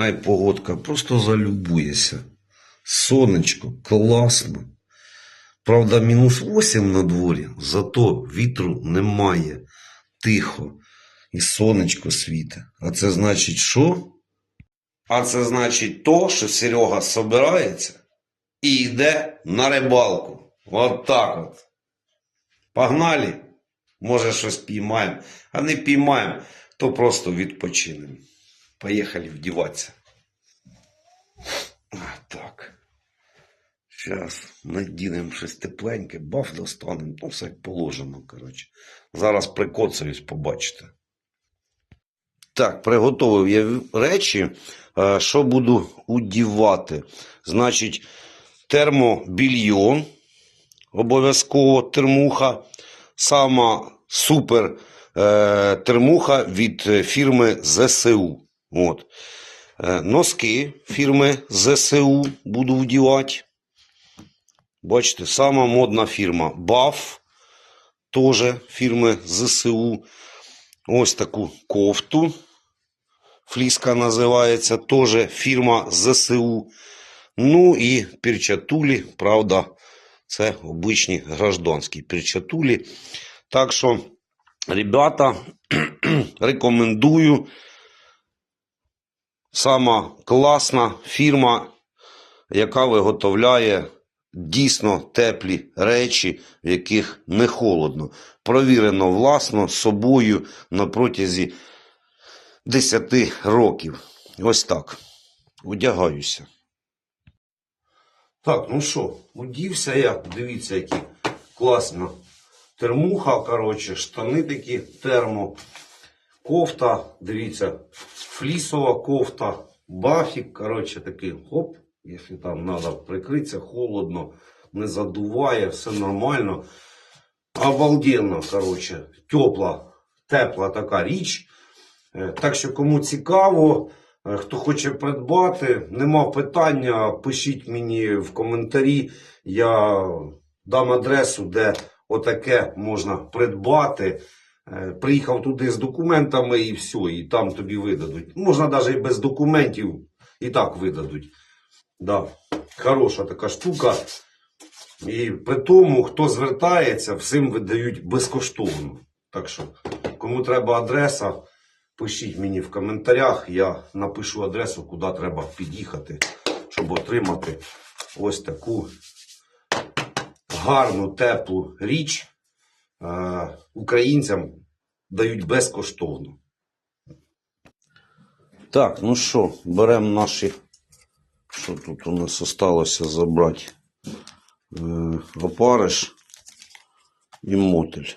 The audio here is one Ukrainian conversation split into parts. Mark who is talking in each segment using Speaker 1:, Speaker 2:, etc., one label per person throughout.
Speaker 1: Ай, погодка, просто залюбуєшся. Сонечко, класно. Правда, мінус 8 на дворі, зато вітру немає. Тихо. І сонечко світе. А це значить що? А це значить то, що Серега собирається і йде на рибалку. От так от. Погнали. Може, щось піймаємо. А не піймаємо, то просто відпочинемо. Поїхали вдіватися. А, так. Зараз надінемо щось тепленьке, баф достанемо. Ну, все як положено, коротше. Зараз прикоцаюсь, побачите. Так, приготовив я речі. Е, Що буду удівати? Значить, термобільйон. Обов'язково термуха. Сама супер е, термуха від фірми ЗСУ. От. Е, носки фірми ЗСУ буду вдівати. Бачите, сама модна фірма BAF, теж фірми ЗСУ. Ось таку кофту. Фліска називається, теж фірма ЗСУ. Ну і перчатулі, правда, це обичні гражданські перчатулі. Так що, ребята, рекомендую. Сама класна фірма, яка виготовляє дійсно теплі речі, в яких не холодно. Провірено власно собою на протязі 10 років. Ось так. Одягаюся. Так, ну що, одівся я. Дивіться, які класна термуха, коротше, штани такі термо. Кофта, дивіться, флісова кофта, бафік, коротше, такий хоп, якщо там треба прикритися, холодно, не задуває, все нормально. Обалденно, коротше, тепла, тепла така річ. Е, Так що, кому цікаво, е, хто хоче придбати, нема питання, пишіть мені в коментарі. Я дам адресу, де отаке можна придбати. Е, Приїхав туди з документами і все, і там тобі видадуть. Можна навіть і без документів і так видадуть. Да. Хороша така штука. І при тому, хто звертається, всім видають безкоштовно. Так що, кому треба адреса, пишіть мені в коментарях. Я напишу адресу, куди треба під'їхати, щоб отримати ось таку гарну, теплу річ. Українцям дають безкоштовно. Так, ну що, беремо наші. Що тут у нас осталося забрати? Е, опариш і мотель.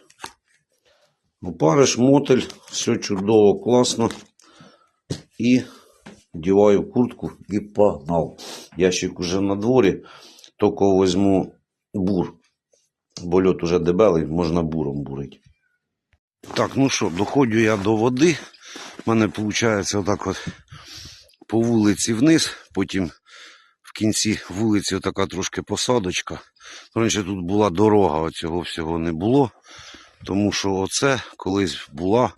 Speaker 1: Опариш, мотель, все чудово, класно. І вдіваю куртку і погнав. Ящик уже на дворі, тільки візьму бур. Бо льот уже дебелий, можна буром бурити. Так, ну що, доходжу я до води. У мене виходить отак от по вулиці вниз, потім в кінці вулиці така трошки посадочка. Раніше тут була дорога, оцього всього не було. Тому що оце колись була,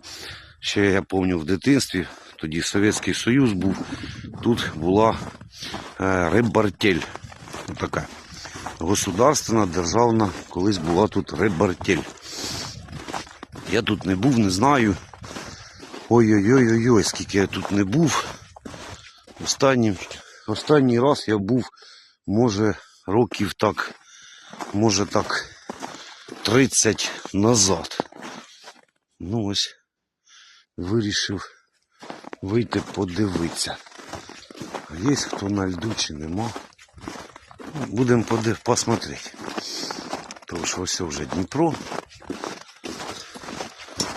Speaker 1: ще я пам'ятаю в дитинстві, тоді Совєтський Союз був, тут була е, рибартель. Така государственна, державна, колись була тут рибартель. Я тут не був, не знаю. Ой-ой-ой-ой, скільки я тут не був. Останній, останній раз я був, може, років так, може так, 30 назад. Ну ось вирішив вийти подивитися. А є хто на льду чи нема. Ну, Будемо подив... посмотрети. Тому що ось вже Дніпро.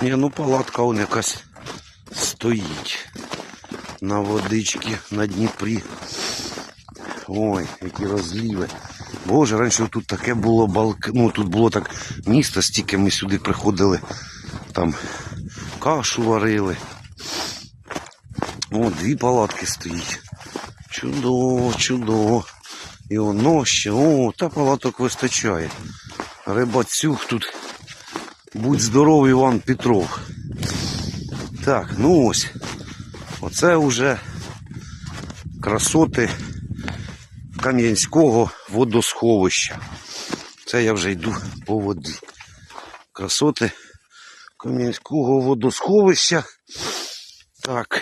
Speaker 1: Ні, ну палатка он якась стоїть на водичці на Дніпрі. Ой, які розліви. Боже, раніше тут таке було балк... ну тут було так місто, стільки ми сюди приходили, там кашу варили. О, дві палатки стоїть. Чудово, чудово. І воно ще, о, та палаток вистачає. Рибацюк тут. Будь здоровий, Іван Петров. Так, ну ось. Оце вже красоти Кам'янського водосховища. Це я вже йду по воді. Красоти Кам'янського водосховища. Так.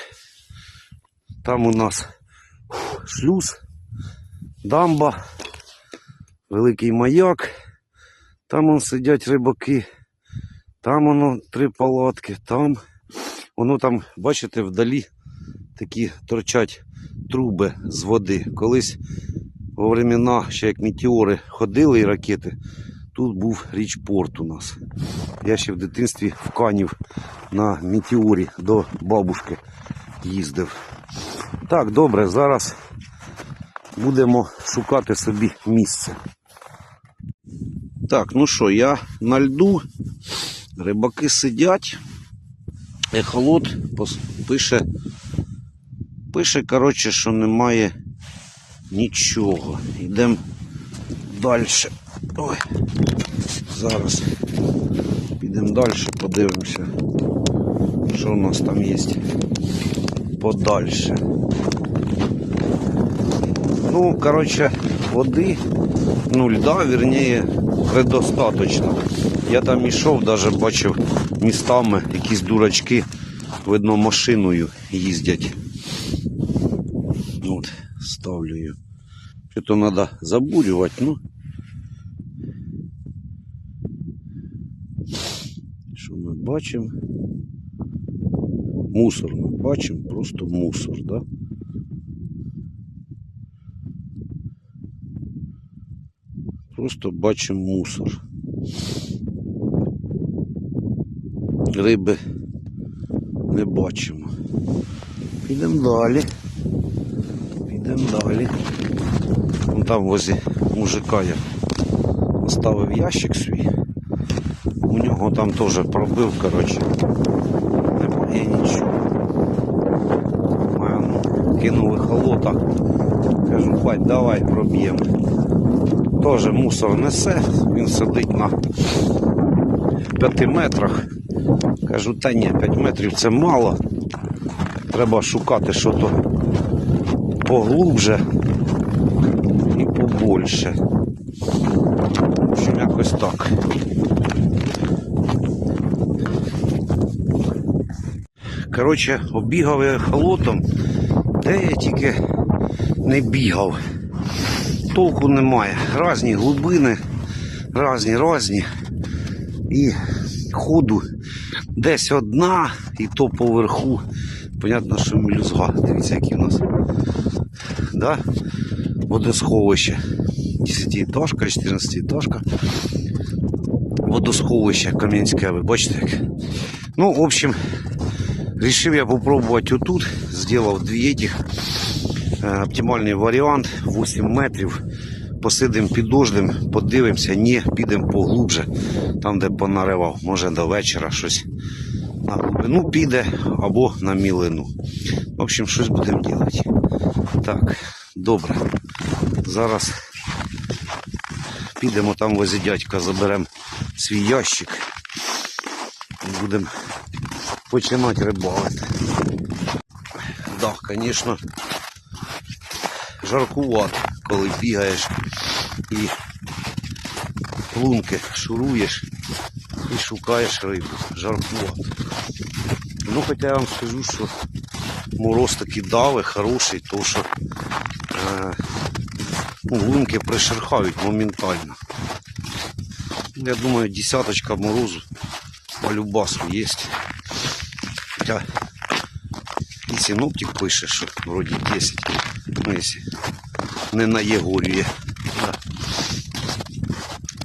Speaker 1: Там у нас шлюз, дамба, великий маяк. Там он сидять рибаки. Там воно три палатки, там. Воно там, бачите, вдалі такі торчать труби з води. Колись во времена, ще як метеори ходили і ракети, тут був річпорт у нас. Я ще в дитинстві в Канів на метеорі до бабушки їздив. Так, добре, зараз будемо шукати собі місце. Так, ну що, я на льду, рибаки сидять, ехолот пише, пише, коротше, що немає нічого. Йдемо далі. Ой, зараз підемо далі, подивимося, що у нас там є подальше. Ну, коротше, води, ну, льда, вірніше, предостаточно. Я там ішов, навіть бачив містами якісь дурачки, видно, машиною їздять. От, ставлю її. Що то треба забурювати, ну. Що ми бачимо? Мусор ми бачимо, просто мусор, так? Да? Просто бачимо мусор. Риби не бачимо. Підемо далі. Підемо далі. Вон там возле мужика я оставив ящик свій. У нього там теж пробив, коротше. Немає нічого. Ну, кинули холота. Кажу, бать, давай проб'ємо. Теж мусор несе, він сидить на 5 метрах. Кажу, та ні, 5 метрів це мало. Треба шукати що то поглубже і побольше. Общем, якось так. Коротше, оббігав я холотом, де я тільки не бігав. Толку немає. Разні глибини, разні, разні. І ходу десь одна, і то поверху. Понятно, що мелюзга. Дивіться, які у нас да? водосховище. 10-етажка, 14-етажка. Водосховище Кам'янське, ви бачите як? Ну, в общем, решил я попробовать вот тут. Сделал две этих. Е, Оптимальний варіант 8 метрів. Посидимо під дождем, подивимося, ні, підемо поглубже, там, де понаривав, може до вечора щось на глибину піде або на мілину. В общем, щось будемо робити. Так, добре. Зараз підемо там возле дядька, заберемо свій ящик і будемо починати рибалити. Так, да, звісно, жаркувато, коли бігаєш і лунки шуруєш і шукаєш рибу. Жаркувато. Ну, хоча я вам скажу, що мороз таки дави, хороший, то що е, ну, лунки пришерхають моментально. Я думаю, десяточка морозу по любасу є. Хоча і синоптик пише, що вроді 10. Ну, якщо не наєгорює. Да.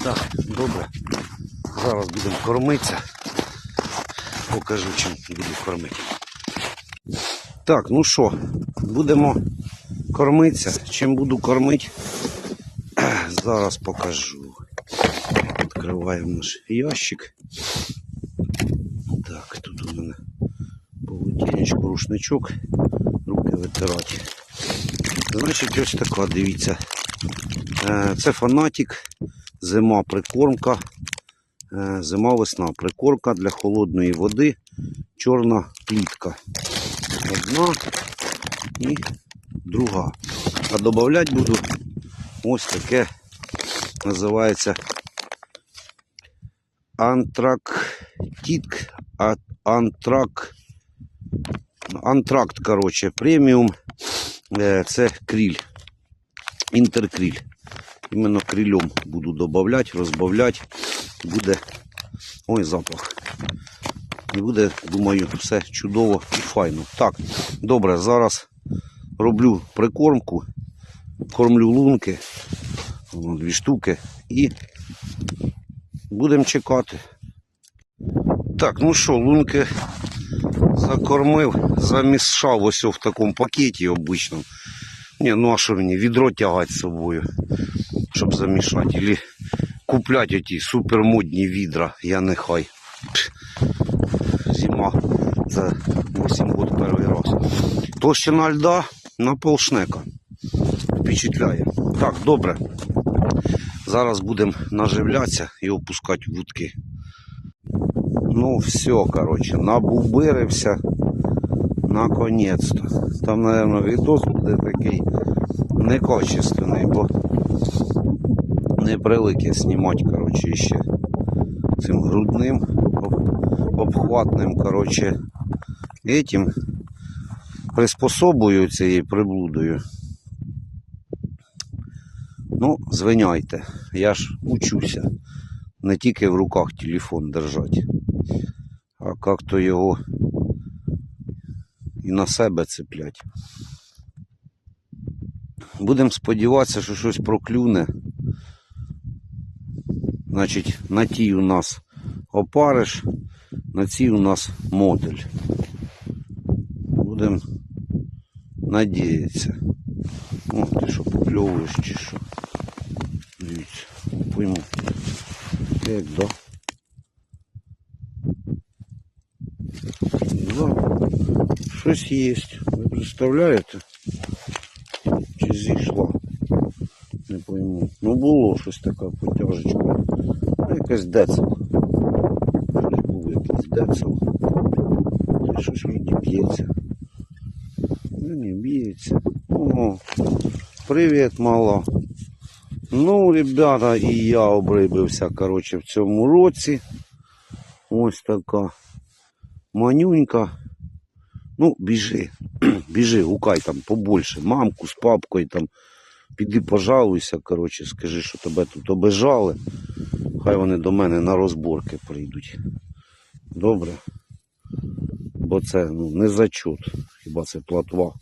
Speaker 1: Так, добре. Зараз будемо кормитися. Покажу, чим буду кормити. Так, ну що, будемо кормитися. Чим буду кормити, зараз покажу. Відкриваємо наш ящик. Так, тут у мене полотенечко, рушничок, руки витирати. Значить, ось така, дивіться. Е, Це фанатик, зима прикормка, е, зима весна прикормка для холодної води, чорна плітка. Одна і друга. А додавати буду ось таке називається антрактит, а- антрак, антракт, коротше, преміум. Е, Це кріль, інтеркріль. Іменно крильом буду додавати, розбавляти. Буде ой запах. І буде, думаю, все чудово і файно. Так, добре, зараз роблю прикормку, кормлю лунки, Воно дві штуки, і будемо чекати. Так, ну що, лунки закормив, замішав ось в такому пакеті обичному. Ні, ну а що мені, відро тягати з собою, щоб замішати. Или купляти оті супермодні відра, я нехай. Зима за 8 год перший раз. Толщина льда на полшнека. Впечатляє. Так, добре. Зараз будемо наживлятися і опускати вудки. Ну, все, коротше, набубирився. Наконець-то. Там, мабуть, відос буде такий некачественний, бо не привик знімати, коротше, ще цим грудним, обхватним, коротше, этим приспособою цією приблудою. Ну, звиняйте, я ж учуся. Не тільки в руках телефон держати, а як-то його і на себе цеплять. Будемо сподіватися, що щось проклюне. Значить, на тій у нас опариш, на цій у нас модуль. Будемо надіятися. О, ти що попльовуєш чи що? Дивіться, пойму. Як? Да. Щось є. Ви представляєте? Чи зійшла? Не пойму. Ну було щось така потяжечка. Ну, якась децел. Щось було якийсь децел. Та щось вроді б'ється. Ну не б'ється. О, привіт, мала. Ну, ребята, і я обрибився, коротше, в цьому році. Ось така манюнька. Ну, біжи, біжи, гукай там побольше. Мамку з папкою там. Піди пожалуйся, коротше, скажи, що тебе тут обижали. Хай вони до мене на розборки прийдуть. Добре. Бо це ну, не зачут. Хіба це платва.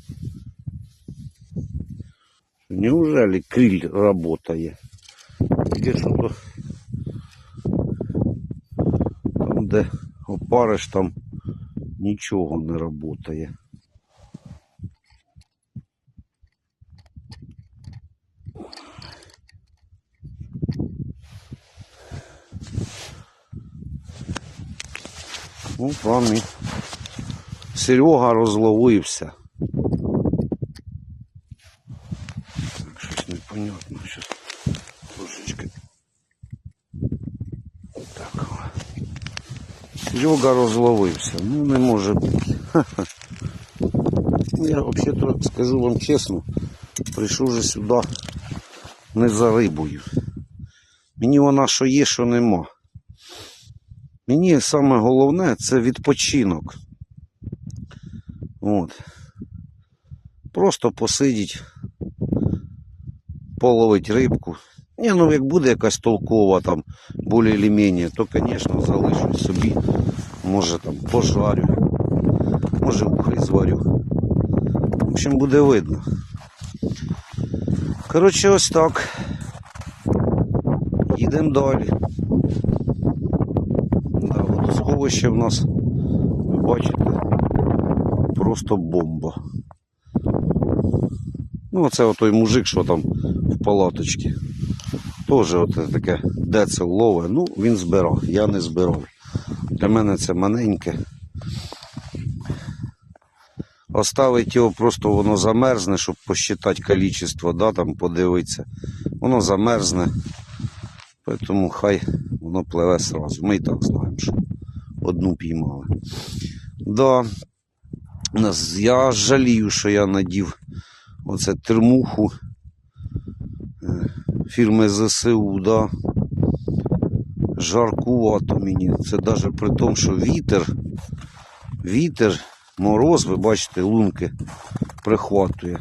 Speaker 1: Неужели криль работає? Тільки що то там, де опариш, там нічого не работає. Ну, вам і Серега розловився. Так, щось непонятно. Щось трошечки. Так. о. Серега розловився. Ну, не може бути. Ха-ха. Ну, Я взагалі-то скажу вам чесно, прийшов же сюди не за рибою. Мені вона що є, що нема. Мені саме головне це відпочинок. От. Просто посидіть, половить рибку. Ні, ну як буде якась толкова там, більш-менш, то, звісно, залишу собі. Може там пожарю, може ухрі зварю. В общем, буде видно. Коротше, ось так. Їдемо далі. Да, водосховище в нас, ви бачите, просто бомба. Ну, оце отой мужик, що там в палаточці. Теж таке децел лове. Ну, він збирав, я не збирав. Для мене це маленьке. Оставить його, просто воно замерзне, щоб посчитати кількість, да, там подивитися. Воно замерзне. Тому хай воно пливе сразу. Ми і так знаємо, що одну піймали. Да. Я жалію, що я надів Оце термуху е, фірми ЗСУ, да. Жаркувато мені. Це навіть при тому, що вітер, вітер, мороз, ви бачите, лунки прихватує.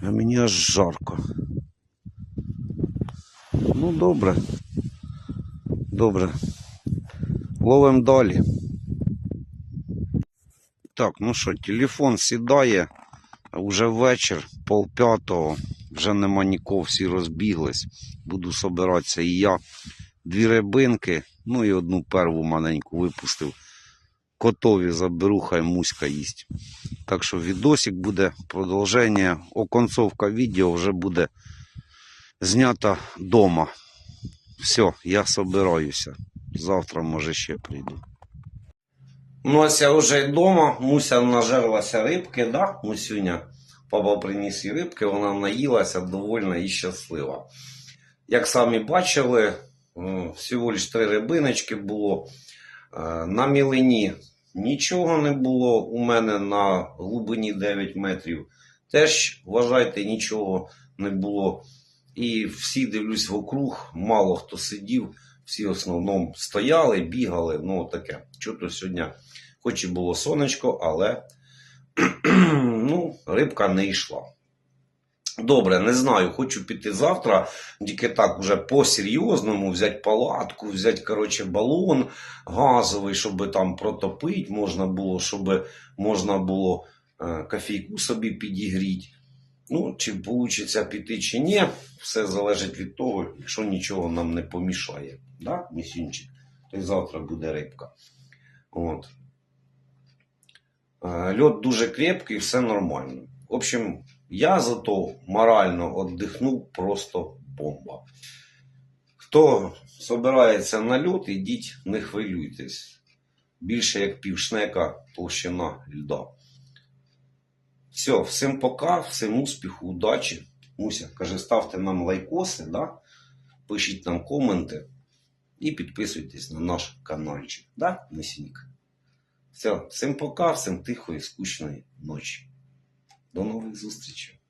Speaker 1: А мені аж жарко. Ну, добре. Добре. Ловим далі. Так, ну що, телефон сідає. Уже вечір, пол п'ятого. Вже нема нікого, всі розбіглись. Буду собиратися і я. Дві рибинки, ну і одну перву маленьку випустив. Котові заберу, хай муська їсть. Так що відосик буде продовження. Оконцовка відео вже буде знята дома. Все, я собираюся. Завтра, може, ще прийду. Ну, ось вже вдома. Муся нажерлася рибки, да, Мусюня? Папа приніс їй рибки, вона наїлася довольна і щаслива. Як самі бачили, всього лиш три рибиночки було. Е, На мілині нічого не було. У мене на глибині 9 метрів. Теж, вважайте, нічого не було. І всі дивлюсь вокруг, мало хто сидів, всі в основному стояли, бігали. Ну, таке. Чого сьогодні, хоч і було сонечко, але ну, рибка не йшла. Добре, не знаю, хочу піти завтра, тільки так уже по-серйозному взяти палатку, взяти, коротше, балон газовий, щоб там протопити можна було, щоб можна було е, кофійку собі підігріти. Ну, чи вийде піти, чи ні, все залежить від того, якщо нічого нам не помішає. Да, місінчик? То й завтра буде рибка. От. Е, Льот дуже крепкий, все нормально. В общем, я зато морально віддихнув просто бомба. Хто собирається на льот, ідіть, не хвилюйтесь. Більше як півшнека толщина льда. Все, всім пока, всім успіху, удачі. Муся каже, ставте нам лайкоси, да? пишіть нам коменти і підписуйтесь на наш каналчик. Да? Все, всім пока, всім тихої, скучної ночі. До нових зустрічей.